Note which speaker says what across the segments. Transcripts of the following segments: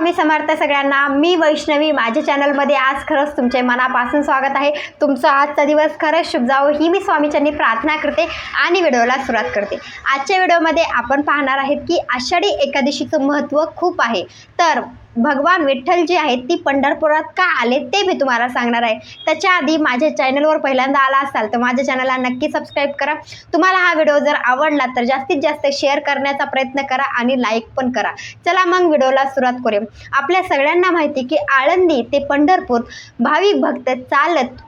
Speaker 1: स्वामी समर्थ सगळ्यांना मी वैष्णवी माझ्या चॅनलमध्ये आज खरंच तुमचे मनापासून स्वागत आहे. तुमचा आजचा दिवस खरंच शुभ जावो ही मी स्वामीच्यांनी प्रार्थना करते आणि व्हिडिओला सुरुवात करते. आजच्या व्हिडिओमध्ये आपण पाहणार आहेत की आषाढी एकादशीचं महत्त्व खूप आहे. तर भगवान विठ्ठल जे आहेत ती पंढरपुरात का आले ते मी तुम्हाला सांगणार आहे. त्याच्या आधी माझ्या चॅनलवर पहिल्यांदा आला असाल तर माझ्या चॅनलला नक्की सबस्क्राईब करा. तुम्हाला हा व्हिडिओ जर आवडला तर जास्तीत जास्त शेअर करण्याचा प्रयत्न करा आणि लाईक पण करा. चला मग व्हिडिओला सुरुवात करूया. आपल्या सगळ्यांना माहिती की आळंदी ते पंढरपूर भाविक भक्त चालत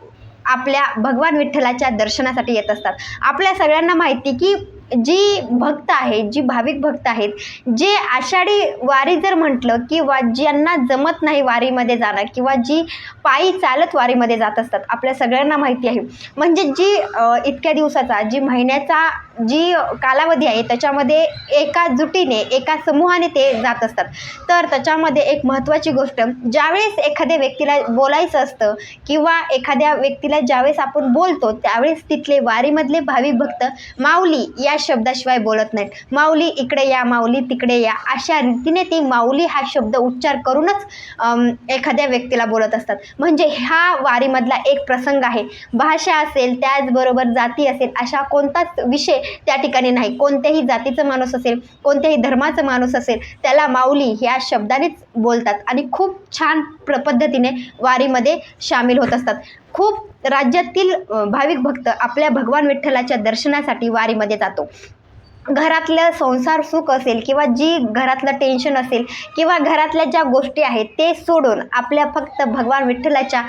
Speaker 1: आपल्या भगवान विठ्ठलाच्या दर्शनासाठी येत असतात. आपल्या सगळ्यांना माहिती की जी भक्त आहेत जी भाविक भक्त आहेत जे आषाढी वारी जर म्हटलं किंवा ज्यांना जमत नाही वारीमध्ये जाणं किंवा जी पायी चालत वारीमध्ये जात असतात आपल्या सगळ्यांना माहिती आहे. म्हणजे जी इतक्या दिवसाचा जी महिन्याचा जी कालावधी आहे त्याच्यामध्ये एका जुटीने एका समूहाने ते जात असतात. तर त्याच्यामध्ये एक महत्त्वाची गोष्ट ज्यावेळेस एखाद्या व्यक्तीला बोलायचं असतं किंवा एखाद्या व्यक्तीला ज्यावेळेस आपण बोलतो त्यावेळेस तिथले वारीमधले भाविक भक्त माऊली या शब्दाशिवाय बोलत नाहीत. माऊली इकडे या माऊली तिकडे या. अशा रीतीने ती माऊली हा शब्द उच्चार करूनच एखाद्या व्यक्तीला बोलत असतात. म्हणजे हा वारीमधला एक प्रसंग आहे. भाषा असेल त्याचबरोबर जाती असेल अशा कोणताच विषय त्या ठिकाणी नाही. कोणत्याही जातीचं माणूस असेल कोणत्याही धर्माचं माणूस असेल त्याला माऊली ह्या शब्दानेच बोलतात. आणि खूप छान प्र पद्धतीने वारीमध्ये सामील होत असतात. खूप राज्यातील भाविक भक्त आपल्या भगवान विठ्ठलाच्या दर्शनासाठी वारीमध्ये जातो. घरातलं संसार सुख असेल किंवा जी घरातलं टेन्शन असेल किंवा घरातल्या ज्या गोष्टी आहेत ते सोडून आपल्या फक्त भगवान विठ्ठलाच्या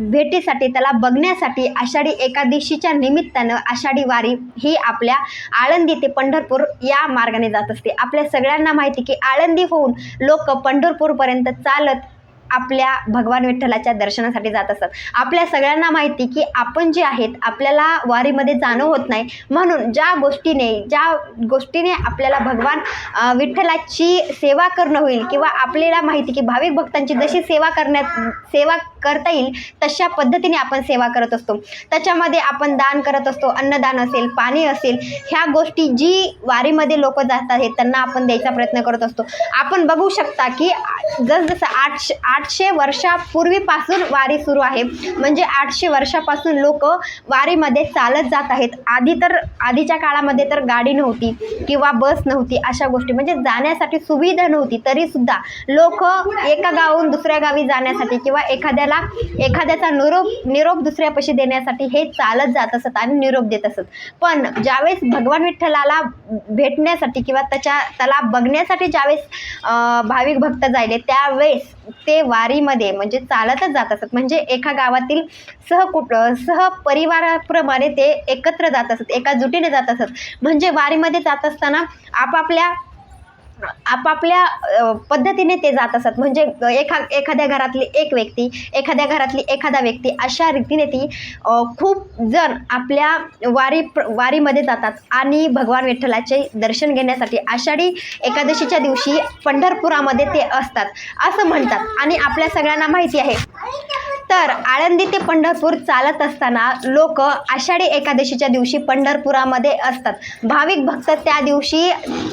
Speaker 1: भेटीसाठी त्याला बघण्यासाठी आषाढी एकादशीच्या निमित्तानं आषाढी वारी ही आपल्या आळंदी ते पंढरपूर या मार्गाने जात असते. आपल्या सगळ्यांना माहिती की आळंदी होऊन लोक पंढरपूरपर्यंत चालत आपल्या भगवान विठ्ठलाच्या दर्शनासाठी जात असतात आपल्या सगळ्यांना माहिती की आपण जे आहेत आपल्याला वारीमध्ये जाणं होत नाही. म्हणून ज्या गोष्टीने ज्या गोष्टीने आपल्याला भगवान विठ्ठलाची सेवा करणं होईल किंवा आपल्याला माहिती की भाविक भक्तांची जशी सेवा करण्यात सेवा करता येईल तशा पद्धतीने आपण सेवा करत असतो. त्याच्यामध्ये आपण दान करत असतो अन्नदान असेल पाणी असेल ह्या गोष्टी जी वारीमध्ये लोक जात आहेत त्यांना आपण द्यायचा प्रयत्न करत असतो. आपण बघू शकता की जसजसं आठशे आठशे वर्षापूर्वीपासून वारी सुरू आहे म्हणजे आठशे वर्षापासून लोक वारीमध्ये चालत जात आहेत. आधी तर आधीच्या काळामध्ये तर गाडी नव्हती किंवा बस नव्हती अशा गोष्टी म्हणजे जाण्यासाठी सुविधा नव्हती तरीसुद्धा लोक एका गावाहून दुसऱ्या गावी जाण्यासाठी किंवा एखाद्या आपल्याला एखाद्याचा निरोप निरोप दुसऱ्यापाशी देण्यासाठी हे चालत जात असत आणि निरोप देत असत. पण ज्यावेळेस भगवान विठ्ठलाला भेटण्यासाठी किंवा त्याच्या त्याला बघण्यासाठी ज्यावेळेस भाविक भक्त जायले त्यावेळेस ते वारीमध्ये म्हणजे चालतच जात असत. म्हणजे एका गावातील सहकुट सहपरिवाराप्रमाणे ते एकत्र जात असत एका जुटीने जात असत. म्हणजे वारीमध्ये जात असताना आपापल्या आपापल्या पद्धतीने ते जात असत. म्हणजे एखा एखाद्या घरातली एक व्यक्ती एखाद्या घरातली एखादा व्यक्ती अशा रीतीने ती खूप जण आपल्या वारी प्र- वारीमध्ये जातात आणि भगवान विठ्ठलाचे दर्शन घेण्यासाठी आषाढी एकादशीच्या दिवशी पंढरपुरामध्ये ते असतात. असं म्हणतात आणि आपल्या सगळ्यांना माहिती आहे. तर आळंदी ते पंढरपूर चालत असताना लोक आषाढी एकादशीच्या दिवशी पंढरपुरामध्ये असतात. भाविक भक्त त्या दिवशी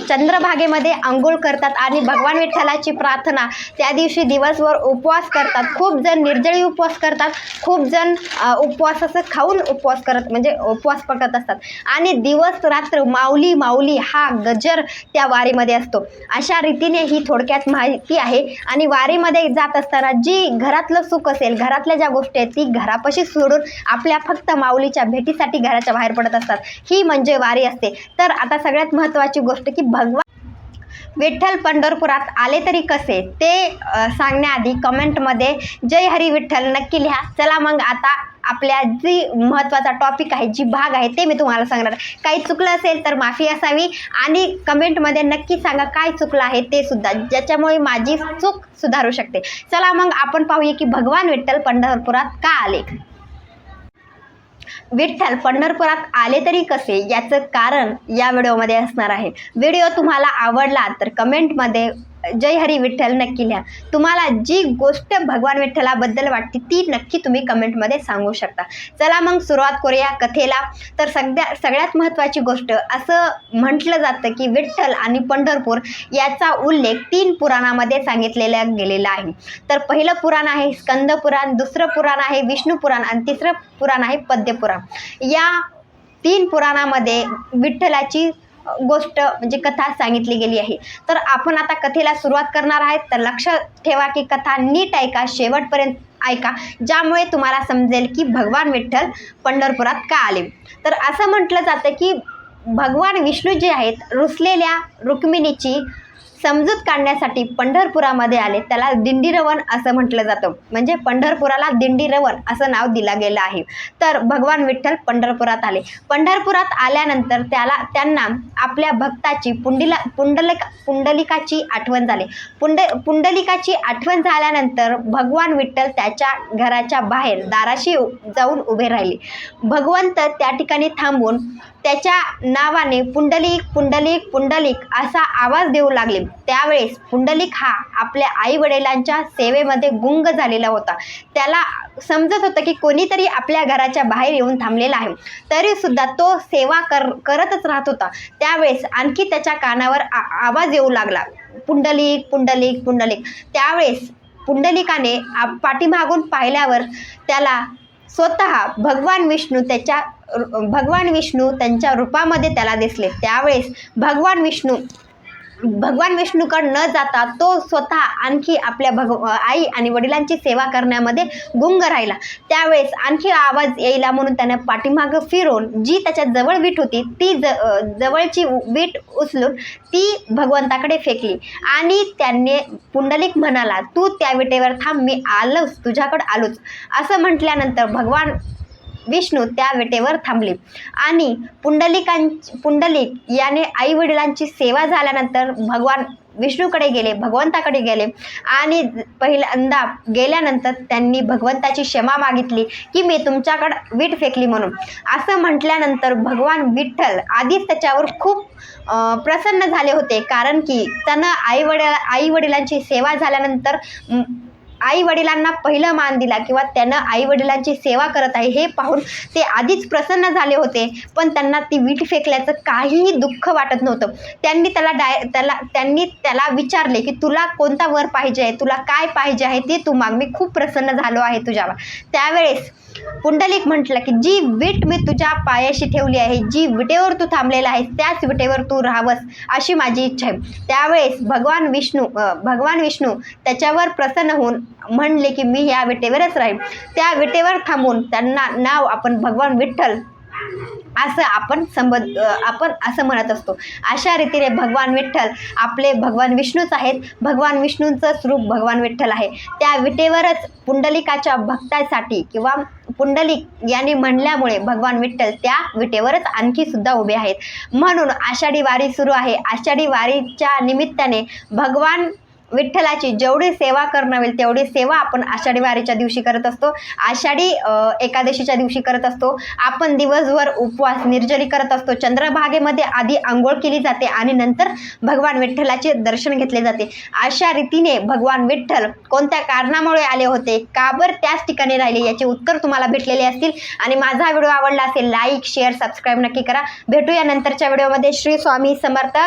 Speaker 1: चंद्रभागेमध्ये आंघोळ करतात आणि भगवान विठ्ठलाची प्रार्थना त्या दिवशी दिवसभर उपवास करतात. खूप जण निर्जळी उपवास करतात. खूप जण उपवास असं खाऊन उपवास करत म्हणजे उपवास पकडत असतात. आणि दिवस रात्र माऊली माऊली हा गजर त्या वारीमध्ये असतो. अशा रीतीने ही थोडक्यात माहिती आहे. आणि वारीमध्ये जात असताना जी घरातलं सुख असेल घरात घरातल्या ज्या गोष्टी आहेत ती घरापाशी सोडून आपल्या फक्त माऊलीच्या भेटीसाठी घराच्या बाहेर पडत असतात. ही म्हणजे वारी असते. तर आता सगळ्यात महत्त्वाची गोष्ट की भगवान विठ्ठल पंढरपुरात आले तरी कसे? ते सांगण्याआधी कमेंटमध्ये जय हरी विठ्ठल नक्की लिहा. चला मग आता आपल्या जी महत्त्वाचा टॉपिक आहे जी भाग आहे ते मी तुम्हाला सांगणार काही चुकलं असेल तर माफी असावी आणि कमेंटमध्ये नक्की सांगा काय चुकलं आहे ते सुद्धा. ज्याच्यामुळे माझी चूक सुधारू शकते. चला मग आपण पाहूया की भगवान विठ्ठल पंढरपुरात का आले? विठ्ठल पंढरपुरात आले तरी कसे? याचं कारण या व्हिडिओमध्ये असणार आहे. व्हिडिओ तुम्हाला आवडला तर कमेंटमध्ये जय हरी विठ्ठल नक्की लिहा. तुम्हाला जी गोष्ट भगवान विठ्ठलाबद्दल वाटते ती नक्की तुम्ही कमेंटमध्ये सांगू शकता. चला मग सुरुवात करूया कथेला. तर सगळ्या सगळ्यात महत्त्वाची गोष्ट असं म्हटलं जातं की विठ्ठल आणि पंढरपूर याचा उल्लेख तीन पुराणामध्ये सांगितलेला गेलेला आहे. तर पहिलं पुराण आहे स्कंद पुराण दुसरं पुराण आहे विष्णू पुराण आणि तिसरं पुराण आहे पद्यपुराण. या तीन पुराणामध्ये विठ्ठलाची गोष्ट म्हणजे कथा सांगितली गेली आहे. तर आपण आता कथेला सुरुवात करणार आहेत. तर लक्ष ठेवा की कथा नीट ऐका शेवटपर्यंत ऐका ज्यामुळे तुम्हाला समजेल की भगवान विठ्ठल पंढरपुरात का आले. तर असं म्हटलं जातं की भगवान विष्णू जे आहेत रुसलेल्या रुक्मिणीची समजूत काढण्यासाठी पंढरपुरामध्ये आले. त्याला दिंडीरवन असं म्हटलं जातं. म्हणजे पंढरपुराला दिंडीरवन असं नाव दिलं गेलं आहे. तर भगवान विठ्ठल पंढरपुरात आले. पंढरपुरात आल्यानंतर त्याला त्यांना आपल्या भक्ताची पुंडिला पुंडलिक पुंडलिकाची आठवण झाली. पुंड पुंडलिकाची आठवण झाल्यानंतर भगवान विठ्ठल त्याच्या घराच्या बाहेर दाराशी जाऊन उभे राहिले. भगवंत त्या ठिकाणी थांबून त्याच्या नावाने पुंडलिक पुंडलिक पुंडलिक असा आवाज देऊ लागले. त्यावेळेस पुंडलिक हा आपल्या आई वडिलांच्या सेवेमध्ये गुंग झालेला होता. त्याला समजत होतं की कोणीतरी आपल्या घराच्या बाहेर येऊन थांबलेला आहे. तरी सुद्धा तो सेवा कर करतच राहत होता. त्यावेळेस आणखी त्याच्या कानावर आ- आवाज येऊ लागला. पुंडलिक पुंडलिक पुंडलिक. त्यावेळेस पुंडलिकाने आ- पाठीमागून पाहिल्यावर त्याला स्वतः भगवान विष्णू त्याच्या भगवान विष्णू त्यांच्या रूपामध्ये त्याला दिसले. त्यावेळेस भगवान विष्णू भगवान विष्णूकडे न जाता तो स्वतः आणखी आपल्या भग आई आणि वडिलांची सेवा करण्यामध्ये गुंग राहिला. त्यावेळेस आणखी आवाज येईला म्हणून त्यानं पाठीमागं फिरून जी त्याच्याजवळ वीट होती ती ज जवळची वीट उचलून ती भगवंताकडे फेकली. आणि त्यांनी पुंडलिक म्हणाला तू त्या विटेवर थांब मी आलोच तुझ्याकडं आलोच. असं म्हटल्यानंतर भगवान विष्णू त्या वेटेवर थांबले. आणि पुंडलिकां पुंडलिक याने आई वडिलांची सेवा झाल्यानंतर भगवान विष्णूकडे गेले भगवंताकडे गेले. आणि पहिल्यांदा गेल्यानंतर त्यांनी भगवंताची क्षमा मागितली की मी तुमच्याकडं वीट फेकली म्हणून. असं म्हटल्यानंतर भगवान विठ्ठल आधीच त्याच्यावर खूप प्रसन्न झाले होते. कारण की त्यानं आई वडील आई वडिलांची सेवा झाल्यानंतर आई वडिलांना पहिलं मान दिला किंवा त्यानं आई वडिलांची सेवा करत आहे हे पाहून ते आधीच प्रसन्न झाले होते. पण त्यांना ती वीट फेकल्याचं काहीही दुःख वाटत नव्हतं. त्यांनी त्याला डाय त्याला त्यांनी त्याला विचारले की तुला कोणता वर पाहिजे आहे? तुला काय पाहिजे आहे ते तू माग. मी खूप प्रसन्न झालो आहे तुझ्यावर. त्यावेळेस पुंडलिक म्हटलं की जी विट मी तुझ्या पायाशी ठेवली आहे जी विटेवर तू थांबलेला आहेस त्याच विटेवर तू राहावंस अशी माझी इच्छा आहे. त्यावेळेस भगवान विष्णू भगवान विष्णू त्याच्यावर प्रसन्न होऊन म्हणले की मी ह्या विटेवरच राहील त्या विटेवर थांबून त्यांना नाव आपण भगवान विठ्ठल असं आपण संबद आपण असं म्हणत असतो. अशा रीतीने भगवान विठ्ठल आपले भगवान विष्णूच आहेत. भगवान विष्णूंचं स्वरूप भगवान विठ्ठल आहे. त्या विटेवरच पुंडलिकाच्या भक्तासाठी किंवा पुंडलिक यांनी म्हणल्यामुळे भगवान विठ्ठल त्या विटेवरच आणखी सुद्धा उभे आहेत. म्हणून आषाढी वारी सुरू आहे. आषाढी वारीच्या निमित्ताने भगवान विठ्ठलाची जेवढी सेवा करणं होईल तेवढी सेवा आपण आषाढी वारीच्या दिवशी करत असतो. आषाढी एकादशीच्या दिवशी करत असतो. आपण दिवसभर उपवास निर्जली करत असतो. चंद्रभागेमध्ये आधी आंघोळ केली जाते आणि नंतर भगवान विठ्ठलाचे दर्शन घेतले जाते. अशा रीतीने भगवान विठ्ठल कोणत्या कारणामुळे आले होते? का बरं त्याच ठिकाणी राहिले? याचे उत्तर तुम्हाला भेटलेले असतील. आणि माझा व्हिडिओ आवडला असेल लाईक शेअर सबस्क्राईब नक्की करा. भेटूया नंतरच्या व्हिडिओमध्ये. श्री स्वामी समर्थ.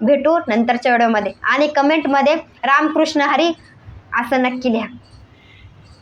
Speaker 1: भेटू नंतरच्या व्हिडिओमध्ये. आणि कमेंटमध्ये रामकृष्ण हरी असं नक्की लिहा.